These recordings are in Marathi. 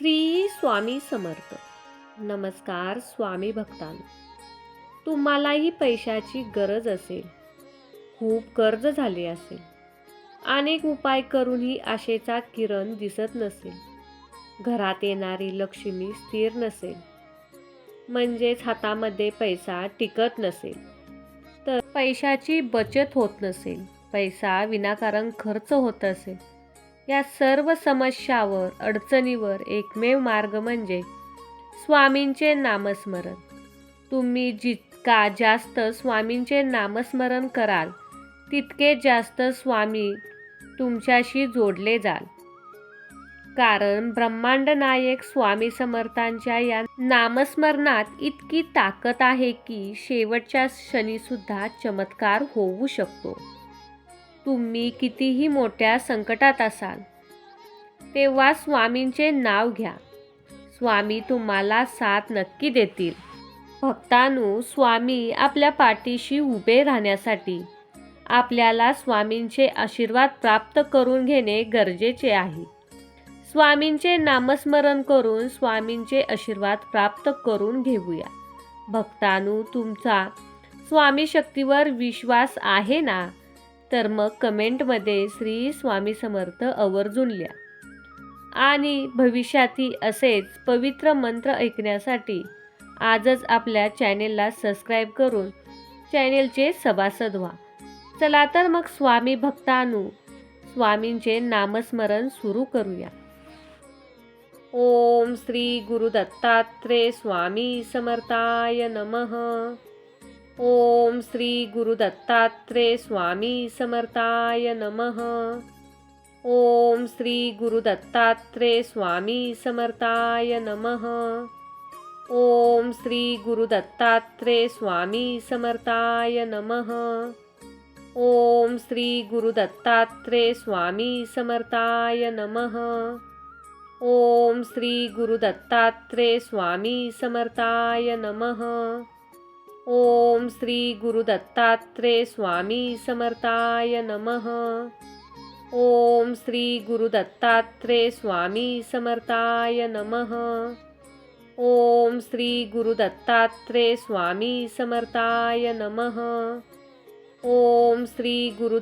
श्री स्वामी समर्थ. नमस्कार स्वामी भक्तांनो. तुम्हालाही पैशाची गरज असेल खूप कर्ज झाले असेल अनेक उपाय करूनही आशेचा किरण दिसत नसेल घरात येणारी लक्ष्मी स्थिर नसेल म्हणजेच हातामध्ये पैसा टिकत नसेल तर पैशाची बचत होत नसेल पैसा विनाकारण खर्च होत असेल या सर्व समस्यावर अडचणीवर एकमेव मार्ग म्हणजे स्वामींचे नामस्मरण. तुम्ही जितका जास्त स्वामींचे नामस्मरण कराल तितके जास्त स्वामी तुमच्याशी जोडले जाल. कारण ब्रह्मांड नायक स्वामी समर्थांच्या या नामस्मरणात इतकी ताकद आहे की शेवटच्या क्षणीसुद्धा चमत्कार होऊ शकतो. तुम्ही कितीही मोठ्या संकटात असाल तेव्हा स्वामींचे नाव घ्या. स्वामी तुम्हाला साथ नक्की देतील. भक्तानू स्वामी आपल्या पाठीशी उभे राहण्यासाठी आपल्याला स्वामींचे आशीर्वाद प्राप्त करून घेणे गरजेचे आहे. स्वामींचे नामस्मरण करून स्वामींचे आशीर्वाद प्राप्त करून घेऊया. भक्तानू तुमचा स्वामी शक्तीवर विश्वास आहे ना? तर मग कमेंटमध्ये श्री स्वामी समर्थ आवर्जून लिहा. आणि भविष्यातही असेच पवित्र मंत्र ऐकण्यासाठी आजच आपल्या चॅनेलला सबस्क्राईब करून चॅनेलचे सभासद व्हा. चला तर मग स्वामी भक्तानू स्वामींचे नामस्मरण सुरू करूया. ओम श्री गुरुदत्तात्रे स्वामी समर्थाय नमः. ओम श्री गुरुदत्तात्रे स्वामी समर्थाय नमः. ओम श्री गुरु स्वामी समर्थाय नमः। ओम श्री गुरु स्वामी समर्थाय नमः। ओम श्री गुरु स्वामी समर्थाय नमः। ओम श्री गुरु स्वामी समर्थाय नमः। ओम श्री गुरु स्वामी समर्थाय नमः। ओम श्री गुरु स्वामी समर्थाय नमः। ओम श्री गुरु स्वामी समर्थाय नमः। ओम श्री गुरु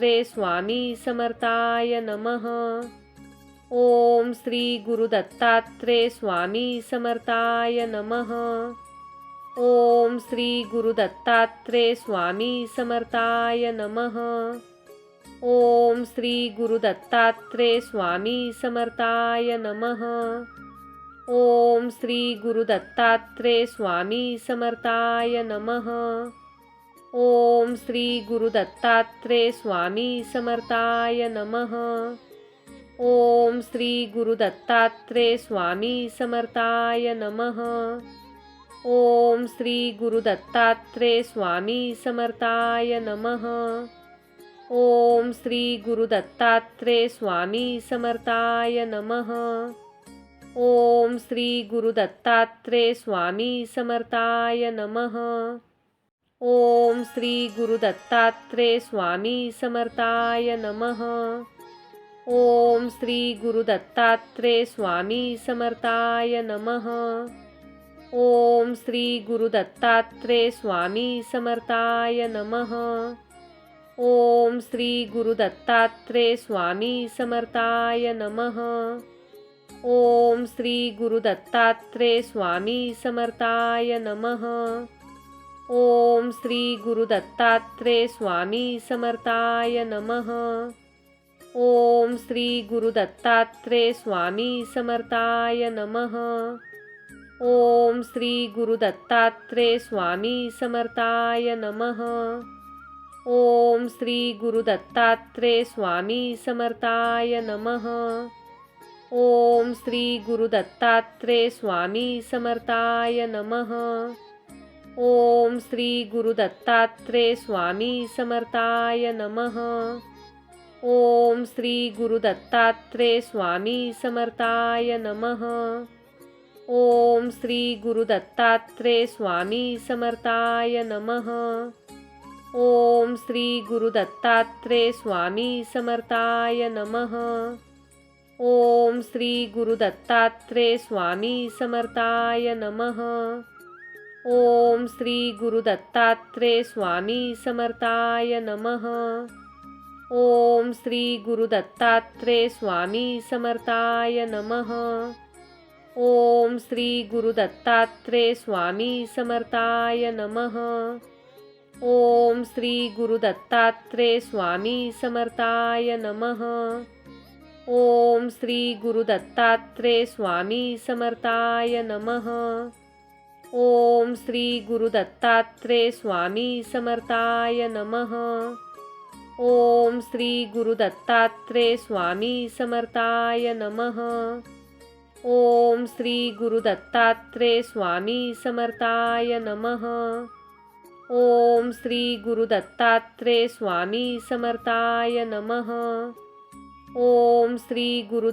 स्वामी समर्थाय नमः। ओम श्री गुरु स्वामी समर्थाय नमः। ओम श्री गुरु स्वामी समर्थाय नमः। ओम श्री गुरु स्वामी समर्थाय नमः। ओम श्री गुरु स्वामी समर्थाय नमः। ओम श्री गुरु स्वामी समर्थाय नमः। ओम श्री गुरु स्वामी समर्थाय नमः। ओम श्री गुरु स्वामी समर्थाय नमः। ओम श्री गुरु स्वामी समर्थाय नमः। ओम श्री गुरु स्वामी समर्थाय नमः। ओम श्री गुरु स्वामी समर्थाय नमः। ओम श्री गुरु स्वामी समर्थाय नमः। ओम श्री गुरु स्वामी समर्थाय नमः। ओम श्री गुरु स्वामी समर्थाय नमः। ओम श्री गुरु स्वामी समर्थाय नमः। ओम श्री गुरु स्वामी समर्थाय नमः। ओम श्री गुरु स्वामी समर्थाय नमः। ओम श्री गुरु स्वामी समर्थाय नमः। ओम श्री गुरु स्वामी समर्थाय नमः। ओम श्री गुरु स्वामी समर्थाय नमः। ओम श्री गुरु स्वामी समर्थाय नमः। ओम श्री गुरु स्वामी समर्थाय नमः। ओम श्री गुरु स्वामी समर्थाय नमः। ओम श्री गुरु स्वामी समर्थाय नमः। ओम श्री गुरु स्वामी समर्थाय नमः। ओम श्री गुरु स्वामी समर्थाय नमः। ओम श्री गुरु स्वामी समर्थाय नमः। ओम श्री गुरु स्वामी समर्थाय नमः। ओम श्री गुरु स्वामी समर्थाय नमः। ओम श्री गुरु स्वामी समर्थाय नमः। ओम श्री गुरु स्वामी समर्थाय नमः। ओम श्री गुरु स्वामी समर्थाय नमः। ओम श्री गुरु स्वामी समर्थाय नमः। ओम श्री गुरु स्वामी समर्थाय नमः। ओम श्री गुरु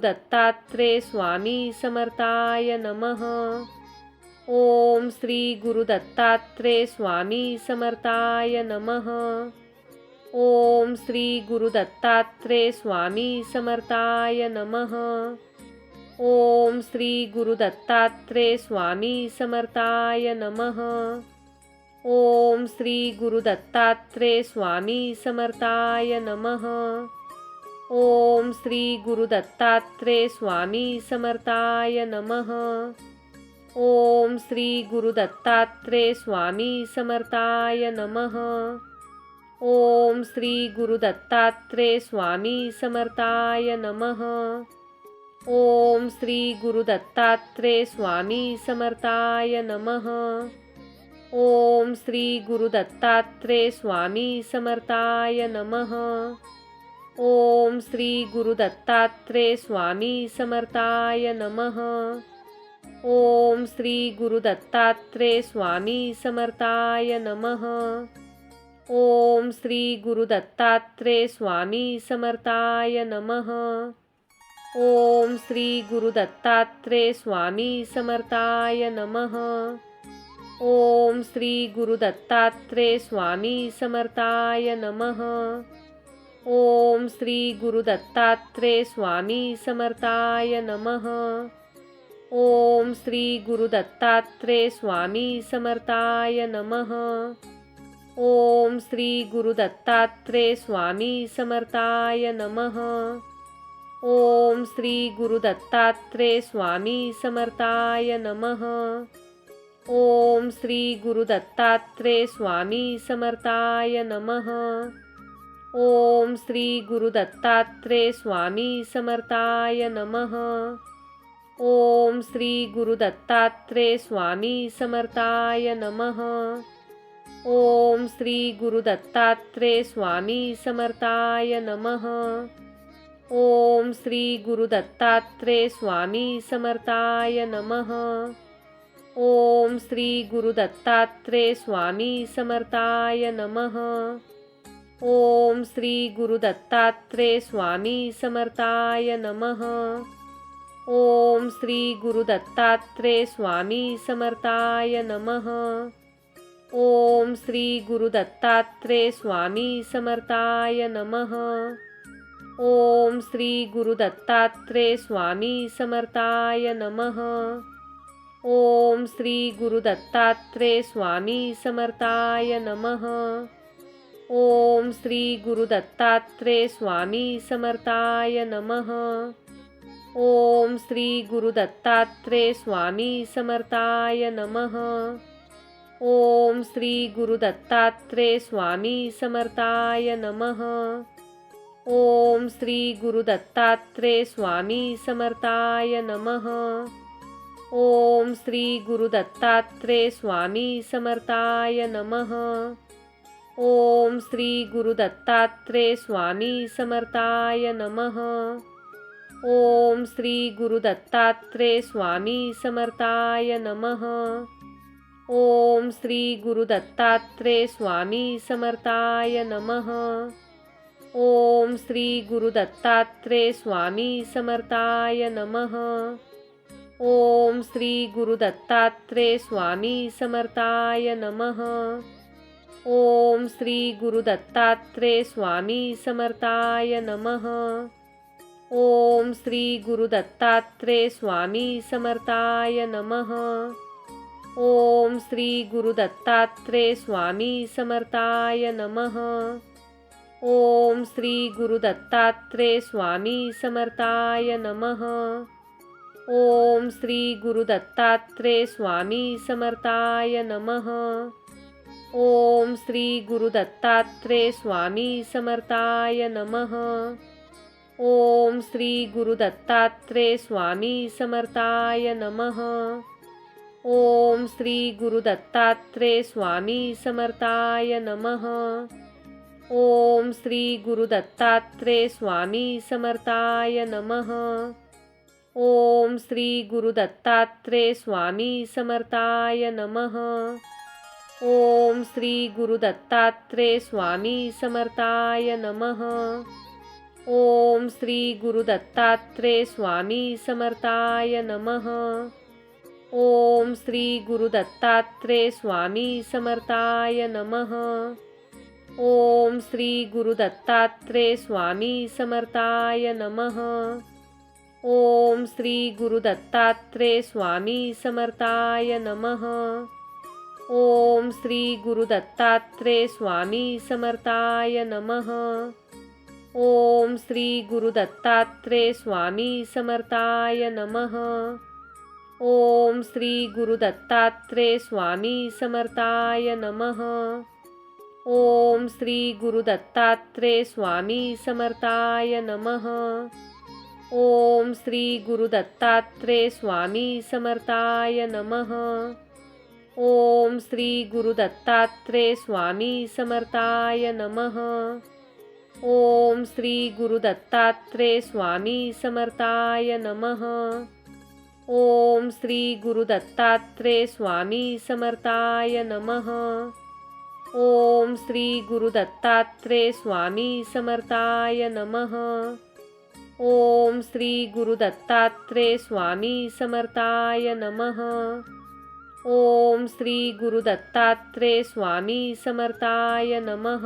स्वामी समर्थाय नमः। ओम श्री गुरु स्वामी समर्थाय नमः। ओम श्री गुरु स्वामी समर्थाय नमः। ओम श्री गुरु स्वामी समर्थाय नमः। ओम श्री गुरु स्वामी समर्थाय नमः। ओम श्री गुरु स्वामी समर्थाय नमः। ओम श्री गुरु स्वामी समर्थाय नमः। ओम श्री गुरु स्वामी समर्थाय नमः। ओम श्री गुरु स्वामी समर्थाय नमः। ओम श्री गुरु स्वामी समर्थाय नमः। ओम श्री गुरु स्वामी समर्थाय नमः। ओम श्री गुरु स्वामी समर्थाय नमः। ओम श्री गुरु स्वामी समर्थाय नमः। ओम श्री गुरु स्वामी समर्थाय नमः। ओम श्री गुरु स्वामी समर्थाय नमः। ओम श्री गुरु स्वामी समर्थाय नमः। ओम श्री गुरु स्वामी समर्थाय नमः। ओम श्री गुरु स्वामी समर्थाय नमः। ओम श्री गुरु स्वामी समर्थाय नमः। ओम श्री गुरु स्वामी समर्थाय नमः। ओम श्री गुरु स्वामी समर्थाय नमः। ओम श्री गुरु स्वामी समर्थाय नमः। ओम श्री गुरु स्वामी समर्थाय नमः। ओम श्री गुरु स्वामी समर्थाय नमः। ओम श्री गुरु स्वामी समर्थाय नमः। ओम श्री गुरु स्वामी समर्थाय नमः। ओम श्री गुरु स्वामी समर्थाय नमः। ओम श्री गुरु स्वामी समर्थाय नमः। ओम श्री गुरु स्वामी समर्थाय नमः। ओम श्री गुरुदत्तात्रे स्वामी समर्थाय नमः। ओम श्री गुरुदत्तात्रे स्वामी समर्थाय नमः। ओम श्री गुरुदत्तात्रे स्वामी समर्थाय नमः। ओम श्री गुरुदत्तात्रे स्वामी समर्थाय नमः। ओम श्री गुरुदत्तात्रे स्वामी समर्थाय नमः। ओम श्री गुरु स्वामी समर्थाय नमः। ओम श्री गुरु स्वामी समर्थाय नमः। ओम श्री गुरु स्वामी समर्थाय नमः। ओम श्री गुरु स्वामी समर्थाय नमः। ओम श्री गुरु स्वामी समर्थाय नमः। ओम श्री गुरु स्वामी समर्थाय नमः। ओम श्री गुरु स्वामी समर्थाय नमः। ओम श्री गुरु स्वामी समर्थाय नमः। ओम श्री गुरु स्वामी समर्थाय नमः। ओम श्री गुरु स्वामी समर्थाय नमः। ओम श्री गुरु स्वामी समर्थाय नमः। ओम श्री गुरु स्वामी समर्थाय नमः। ओम श्री गुरु स्वामी समर्थाय नमः। ओम श्री गुरु स्वामी समर्थाय नमः। ओम श्री गुरु स्वामी समर्थाय नमः। ओम श्री गुरुदत्तात्रे स्वामी समर्थाय नमः। ओम श्री गुरुदत्तात्रे स्वामी समर्थाय नमः। ओम श्री गुरुदत्तात्रे स्वामी समर्थाय नमः। ओम श्री गुरुदत्तात्रे स्वामी समर्थाय नमः। ओम श्री गुरुदत्तात्रे स्वामी समर्थाय नमः। ओम श्री गुरु स्वामी समर्थाय नमः। ओम श्री गुरु स्वामी समर्थाय नमः। ओम श्री गुरु स्वामी समर्थाय नमः। ओम श्री गुरु स्वामी समर्थाय नमः। ओम श्री गुरु स्वामी समर्थाय नमः। ओम श्री गुरु स्वामी समर्थाय नमः। ओम श्री गुरु स्वामी समर्थाय नमः। ओम श्री गुरु स्वामी समर्थाय नमः। ओम श्री गुरु स्वामी समर्थाय नमः। ओम श्री गुरु स्वामी समर्थाय नमः। ओम श्री गुरु स्वामी समर्थाय नमः। ओम श्री गुरु स्वामी समर्थाय नमः।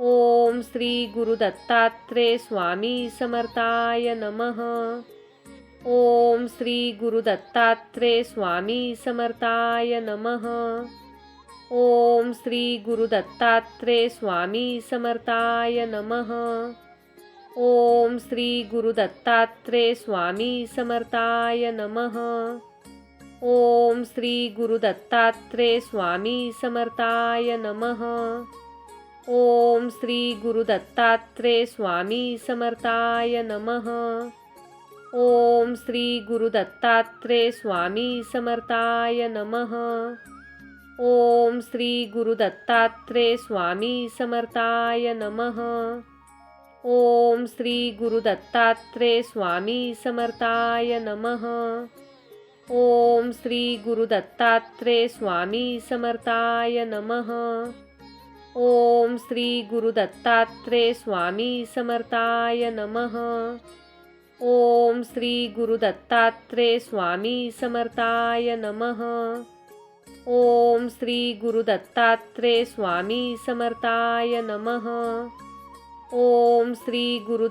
ओम श्री गुरु स्वामी समर्थाय नमः। ओम श्री गुरु स्वामी समर्थाय नमः। ओम श्री गुरु स्वामी समर्थाय नमः। ओम श्री गुरु स्वामी समर्थाय नमः। ओम श्री गुरु स्वामी समर्थाय नमः। ओम श्री गुरु स्वामी समर्थाय नमः। ओम श्री गुरु स्वामी समर्थाय नमः। ओम श्री गुरु स्वामी समर्थाय नमः। ओम श्री गुरु स्वामी समर्थाय नमः। ओम श्री गुरु स्वामी समर्थाय नमः। ओम श्री गुरु स्वामी समर्थाय नमः। ओम श्री गुरु स्वामी समर्थाय नमः। ओम श्री गुरु स्वामी समर्थाय नमः। ओम श्री गुरु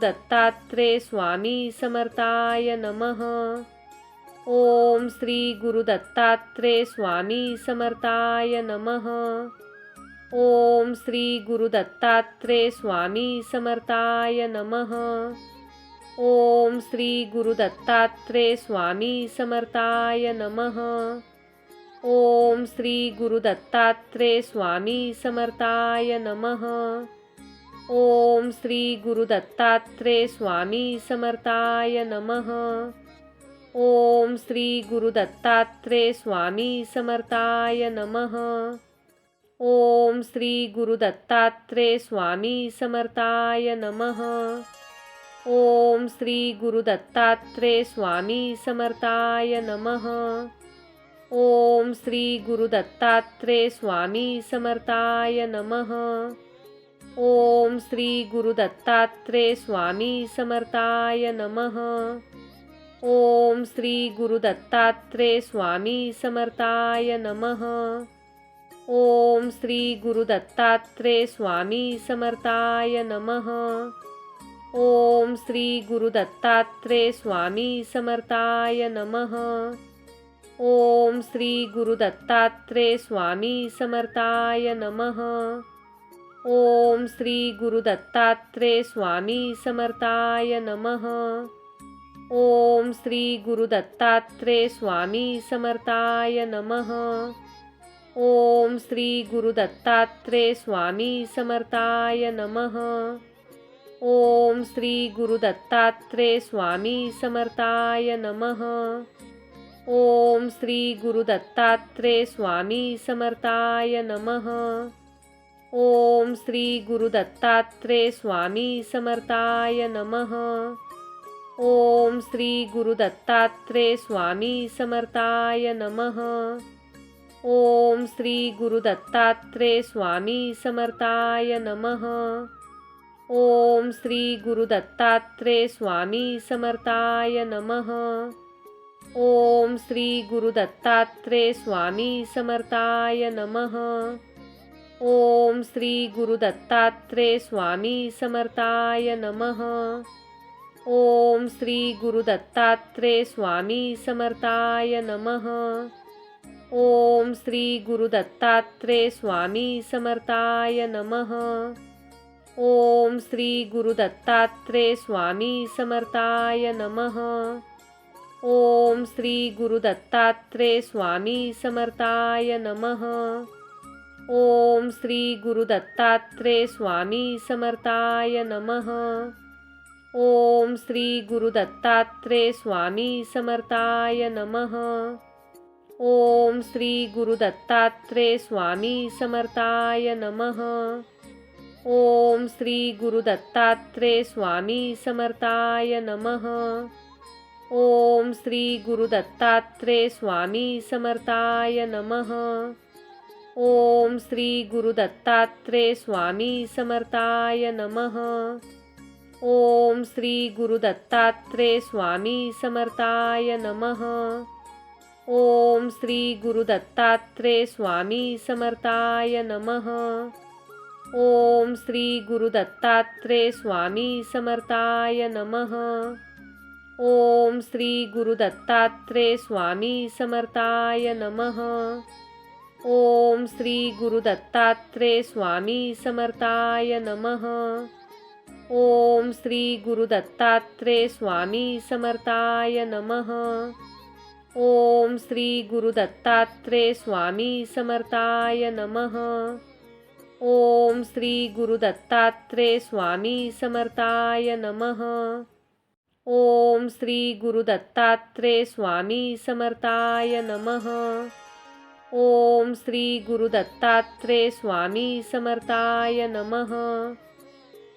स्वामी समर्थाय नमः। ओम श्री गुरु स्वामी समर्थाय नमः। ओम श्री गुरु स्वामी समर्थाय नमः। ओम श्री गुरु स्वामी समर्थाय नमः। ओम श्री गुरु स्वामी समर्थाय नमः। ओम श्री गुरु स्वामी समर्थाय नमः। ओम श्री गुरु स्वामी समर्थाय नमः। ओम श्री गुरु स्वामी समर्थाय नमः। ओम श्री गुरु स्वामी समर्थाय नमः। ओम श्री गुरु स्वामी समर्थाय नमः। ओम श्री गुरु स्वामी समर्थाय नमः। ओम श्री गुरु स्वामी समर्थाय नमः। ओम श्री गुरु स्वामी समर्थाय नमः। ओम श्री गुरु स्वामी समर्थाय नमः। ओम श्री गुरु स्वामी समर्थाय नमः। ओम श्री गुरु स्वामी समर्थाय नमः। ओम श्री गुरु स्वामी समर्थाय नमः। ओम श्री गुरु स्वामी समर्थाय नमः। ओम श्री गुरु स्वामी समर्थाय नमः। ओम श्री गुरु स्वामी समर्थाय नमः। ओम श्री गुरु स्वामी समर्थाय नमः। ओम श्री गुरु स्वामी समर्थाय नमः। ओम श्री गुरु स्वामी समर्थाय नमः। ओम श्री गुरु स्वामी समर्थाय नमः। ओम श्री गुरु स्वामी समर्थाय नमः। ओम श्री गुरु स्वामी समर्थाय नमः। ओम श्री गुरु स्वामी समर्थाय नमः। ओम श्री गुरु स्वामी समर्थाय नमः। ओम श्री गुरु स्वामी समर्थाय नमः। ओम श्री गुरु स्वामी समर्थाय नमः। ओम श्री गुरु स्वामी समर्थाय नमः। ओम श्री गुरु स्वामी समर्थाय नमः। ओम श्री गुरु स्वामी समर्थाय नमः। ओम श्री गुरु स्वामी समर्थाय नमः। ओम श्री गुरु स्वामी समर्थाय नमः। ओम श्री गुरु स्वामी समर्थाय नमः। ओम श्री गुरु स्वामी समर्थाय नमः। ओम श्री गुरु स्वामी समर्थाय नमः। ओम श्री गुरु स्वामी समर्थाय नमः। ओम श्री गुरु स्वामी समर्थाय नमः। ओम श्री गुरु स्वामी समर्थाय नमः। ओम श्री गुरु स्वामी समर्थाय नमः। ओम श्री गुरु स्वामी समर्थाय नमः। ओम श्री गुरु स्वामी समर्थाय नमः। ओम श्री गुरु स्वामी समर्थाय नमः। ओम श्री गुरुदत्तात्रे स्वामी समर्थाय नमः।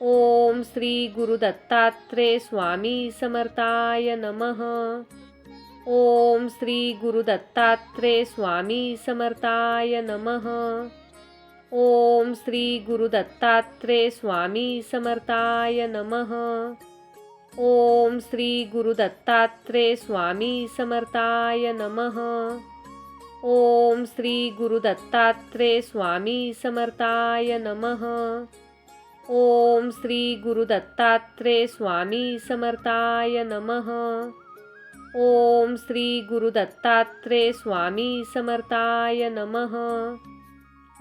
ओम श्री गुरुदत्तात्रे स्वामी समर्थाय नमः। ओम श्री गुरुदत्तात्रे स्वामी समर्थाय नमः। ओम श्री गुरुदत्तात्रे स्वामी समर्थाय नमः। ओम श्री गुरुदत्तात्रे स्वामी समर्थाय नमः। ओम श्री गुरु स्वामी समर्थाय नमः। ओम श्री गुरु स्वामी समर्थाय नमः। ओम श्री गुरु स्वामी समर्थाय नमः।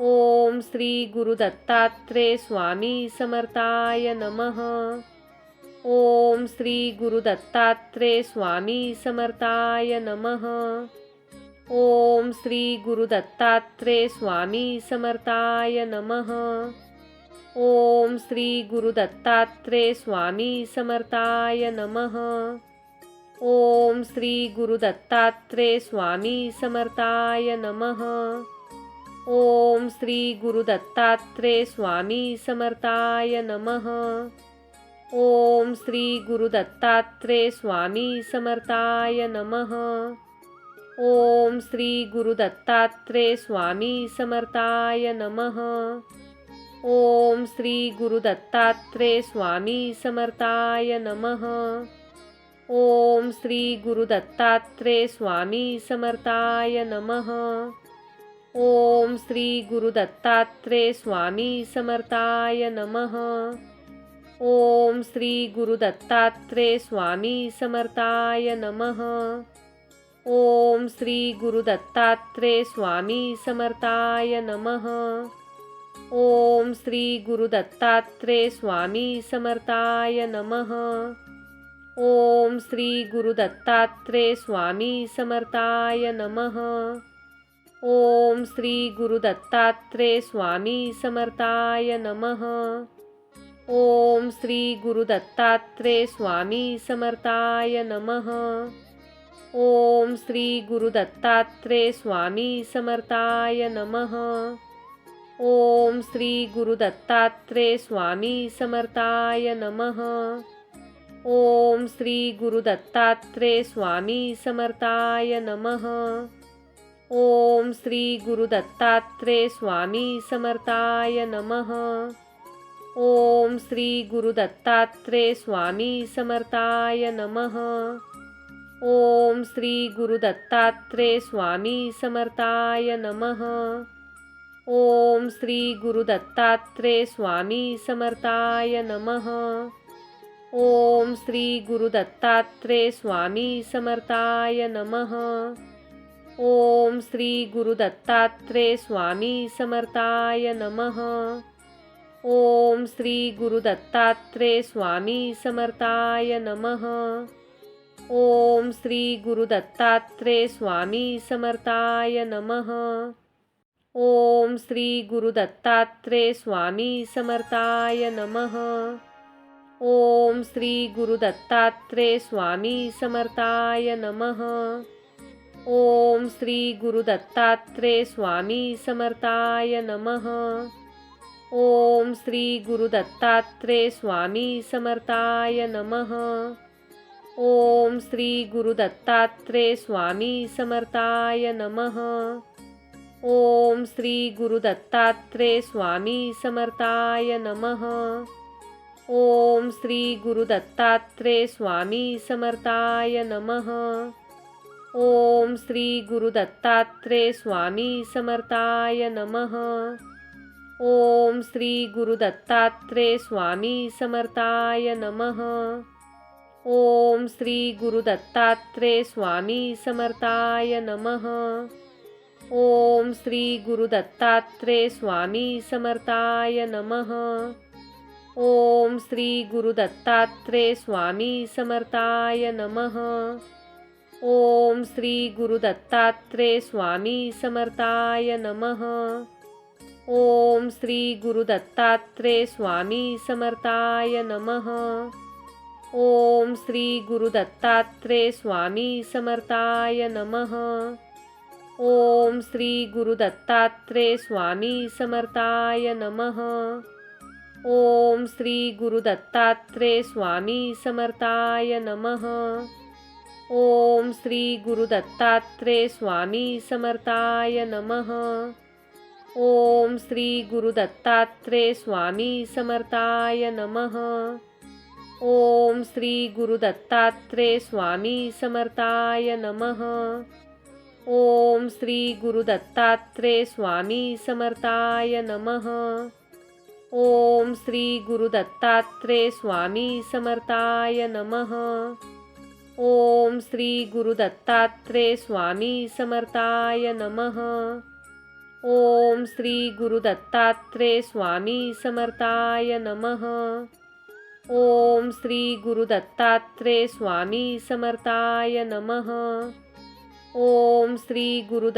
ओम श्री गुरु स्वामी समर्थाय नमः। ओम श्री गुरु स्वामी समर्थाय नमः। ओम श्री गुरु स्वामी समर्थाय नमः। ओम श्री गुरु स्वामी समर्थाय नमः। ओम श्री गुरु स्वामी समर्थाय नमः। ओम श्री गुरु स्वामी समर्थाय नमः। ओम श्री गुरु स्वामी समर्थाय नमः। ओम श्री गुरु स्वामी समर्थाय नमः। ओम श्री गुरु स्वामी समर्थाय नमः। ओम श्री गुरु स्वामी समर्थाय नमः। ओम श्री गुरु स्वामी समर्थाय नमः। ओम श्री गुरु स्वामी समर्थाय नमः। ओम श्री गुरु स्वामी समर्थाय नमः। ओम श्री गुरु स्वामी समर्थाय नमः। ओम श्री गुरु स्वामी समर्थाय नमः। ओम श्री गुरु स्वामी समर्थाय नमः। ओम श्री गुरु स्वामी समर्थाय नमः। ओम श्री गुरुदत्तात्रे स्वामी समर्थाय नमः। ओम श्री गुरुदत्तात्रे स्वामी समर्थाय नमः। ओम श्री गुरुदत्तात्रे स्वामी समर्थाय नमः। ओम श्री गुरुदत्तात्रे स्वामी समर्थाय नमः। ओम श्री गुरुदत्तात्रे स्वामी समर्थाय नमः। ओम श्री गुरु स्वामी समर्थाय नमः। ओम श्री गुरु स्वामी समर्थाय नमः। ओम श्री गुरु स्वामी समर्थाय नमः। ओम श्री गुरु स्वामी समर्थाय नमः। ओम श्री गुरु स्वामी समर्थाय नमः। ओम श्री गुरु स्वामी समर्थाय नमः। ओम श्री गुरु स्वामी समर्थाय नमः। ओम श्री गुरु स्वामी समर्थाय नमः। ओम श्री गुरु स्वामी समर्थाय नमः। ओम श्री गुरु स्वामी समर्थाय नमः। ओम श्री गुरु स्वामी समर्थाय नमः। ओम श्री गुरु स्वामी समर्थाय नमः। ओम श्री गुरु स्वामी समर्थाय नमः। ओम श्री गुरु स्वामी समर्थाय नमः। ओम श्री गुरु स्वामी समर्थाय नमः। ओम श्री गुरु स्वामी समर्थाय नमः। ओम श्री गुरु स्वामी समर्थाय नमः। ओम श्री गुरु स्वामी समर्थाय नमः। ओम श्री गुरु स्वामी समर्थाय नमः। ओम श्री गुरु स्वामी समर्थाय नमः। ओम श्री गुरु स्वामी समर्थाय नमः। ओम श्री गुरु स्वामी समर्थाय नमः। ओम श्री गुरु स्वामी समर्थाय नमः। ओम श्री गुरु स्वामी समर्थाय नमः। ओम श्री गुरु स्वामी समर्थाय नमः। ओम श्री गुरु स्वामी समर्थाय नमः। ओम श्री गुरु स्वामी समर्थाय नमः। ओम श्री गुरु स्वामी समर्थाय नमः। ओम श्री गुरु स्वामी समर्थाय नमः। ओम श्री गुरु स्वामी समर्थाय नमः। ओम श्री गुरु स्वामी समर्थाय नमः। ओम श्री गुरु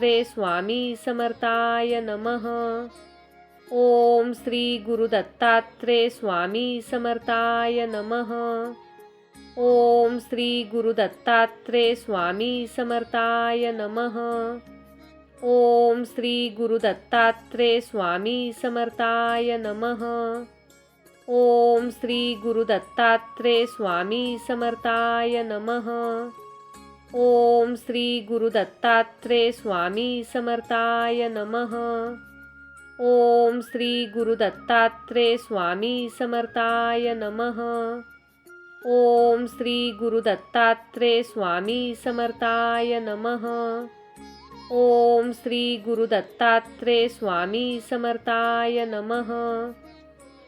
स्वामी समर्थाय नमः। ओम श्री गुरु स्वामी समर्थाय नमः। ओम श्री गुरु स्वामी समर्थाय नमः। ओम श्री गुरु स्वामी समर्थाय नमः। ओम श्री गुरु स्वामी समर्थाय नमः। ओम श्री गुरु स्वामी समर्थाय नमः। ओम श्री गुरु स्वामी समर्थाय नमः। ओम श्री गुरु स्वामी समर्थाय नमः। ओम श्री गुरु स्वामी समर्थाय नमः।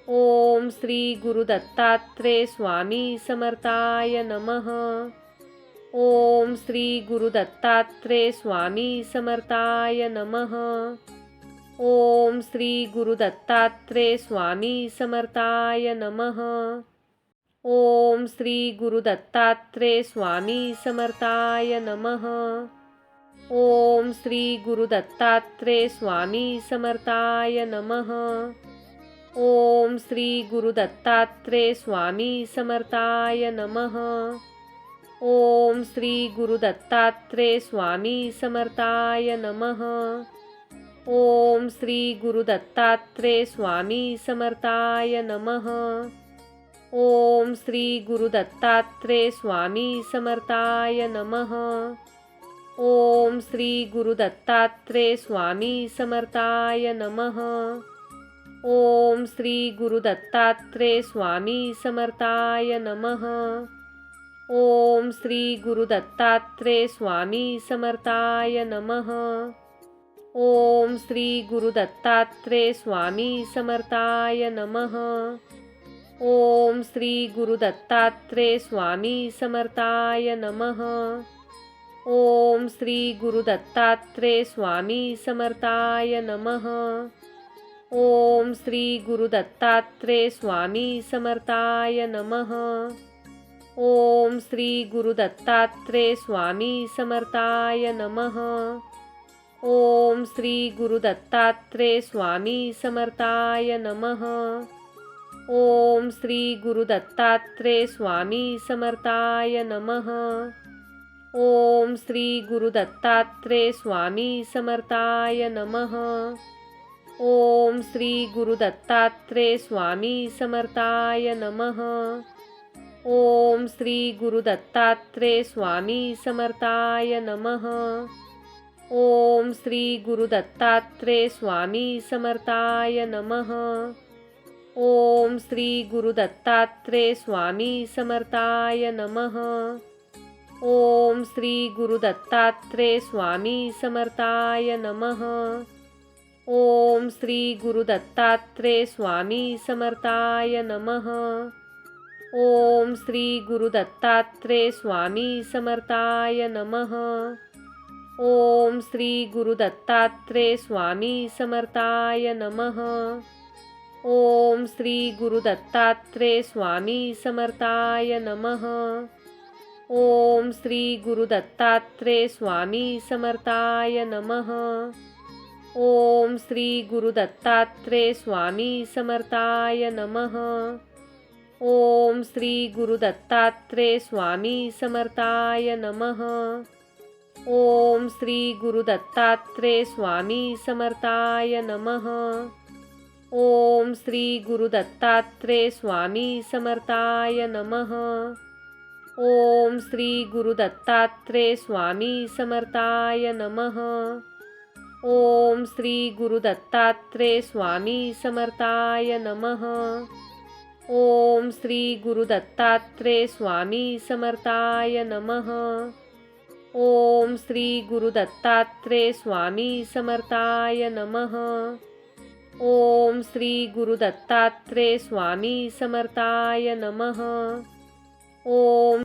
ओम श्री गुरुदत्तात्रे स्वामी समर्थाय नमः। ओम श्री गुरुदत्तात्रे स्वामी समर्थाय नमः। ओम श्री गुरुदत्तात्रे स्वामी समर्थाय नमः। ओम श्री गुरुदत्तात्रे स्वामी समर्थाय नमः। ओम श्री गुरुदत्तात्रे स्वामी समर्थाय नमः। ओम श्री गुरु स्वामी समर्थाय नमः। ओम श्री गुरु स्वामी समर्थाय नमः। ओम श्री गुरु स्वामी समर्थाय नमः। ओम श्री गुरु स्वामी समर्थाय नमः। ओम श्री गुरु स्वामी समर्थाय नमः। ओम श्री गुरु स्वामी समर्थाय नमः। ओम श्री गुरु स्वामी समर्थाय नमः। ओम श्री गुरु स्वामी समर्थाय नमः। ओम श्री गुरु स्वामी समर्थाय नमः। ओम श्री गुरु स्वामी समर्थाय नमः। ओम श्री गुरु स्वामी समर्थाय नमः। ओम श्री गुरु स्वामी समर्थाय नमः। ओम श्री गुरु स्वामी समर्थाय नमः। ओम श्री गुरु स्वामी समर्थाय नमः। ओम श्री गुरु स्वामी समर्थाय नमः। ओम श्री गुरु स्वामी समर्थाय नमः। ओम श्री गुरु स्वामी समर्थाय नमः। ओम श्री गुरु स्वामी समर्थाय नमः। ओम श्री गुरु स्वामी समर्थाय नमः। ओम श्री गुरु स्वामी समर्थाय नमः। ओम श्री गुरु स्वामी समर्थाय नमः। ओम श्री गुरु स्वामी समर्थाय नमः। ओम श्री गुरु स्वामी समर्थाय नमः। ओम श्री गुरु स्वामी समर्थाय नमः। ओम श्री गुरु स्वामी समर्थाय नमः। ओम श्री गुरु स्वामी समर्थाय नमः। ओम श्री गुरु स्वामी समर्थाय नमः। ओम श्री गुरु स्वामी समर्थाय नमः। ओम श्री गुरु स्वामी समर्थाय नमः। ओम श्री गुरु स्वामी समर्थाय नमः। ओम श्री गुरु स्वामी समर्थाय नमः। ओम श्री गुरु स्वामी समर्थाय नमः। ओम श्री गुरु स्वामी समर्थाय नमः। ओम श्री गुरु स्वामी समर्थाय नमः। ओम